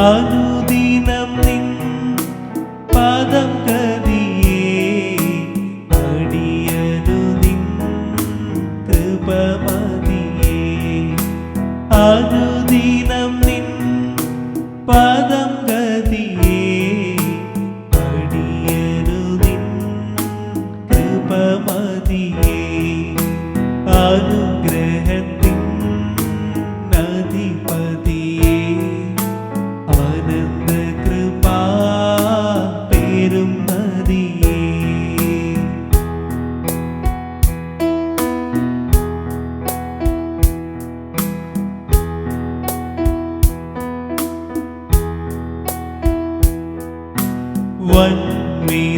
അനുദിനം നിൻ പദം ഗതിയേ അടിയനു നിൻ കൃപമതിയേ. അനുദിനം നിൻ പദം ഗതിയേ അടിയനു നിൻ കൃപമതിയേ. അനുഗ്രഹ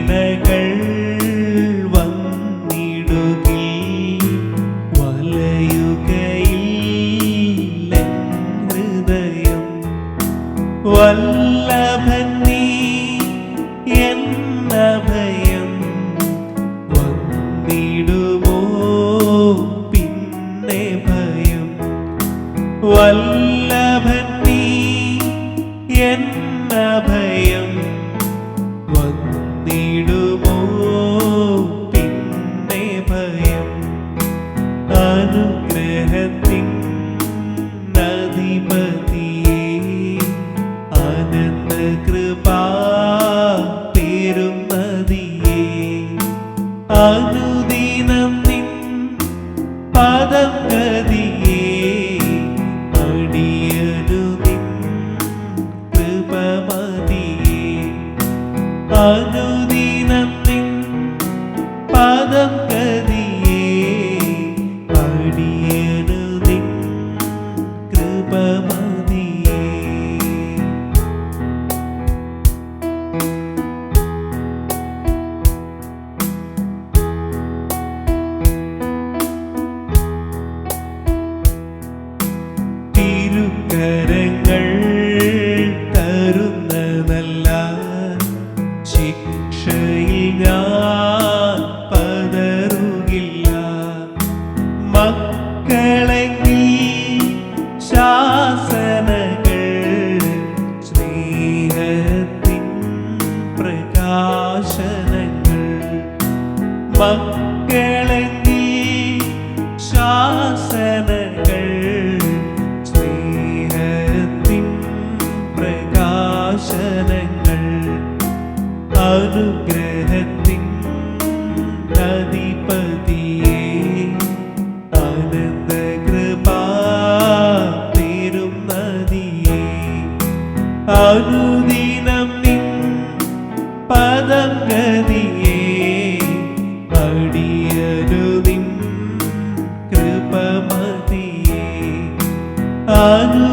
நிலைகள் ഭയം. അനുഗ്രഹത്തിൻ നദിപതിയെ അനന്ത കൃപാ പേരും നദിയേ അനുദിനം നിൻ പദം ഗതിയേ അടിയനു നിൻ കൃപമതിയേ. അനുദിനം നിൻ പദം തിരുക്കരങ്ങൾ തരുന്നതല്ല. ശിക്ഷയിൽ ഞാൻ പതറുകില്ല. മക്കളെങ്കിൽ ശാസനകൾ സ്നേഹത്തിൻ പ്രകാശനങ്ങൾ. മക്കളെങ്കിൽ ശാസനങ്ങൾ അനുഗ്രഹത്തിൻ നദിപതിയെ അനന്ത കൃപാ തീരും നദിയെ അനുദിനം നിൻ പദം ഗതിയെ അടിയരുതിൻ കൃപമതിയെ. അനു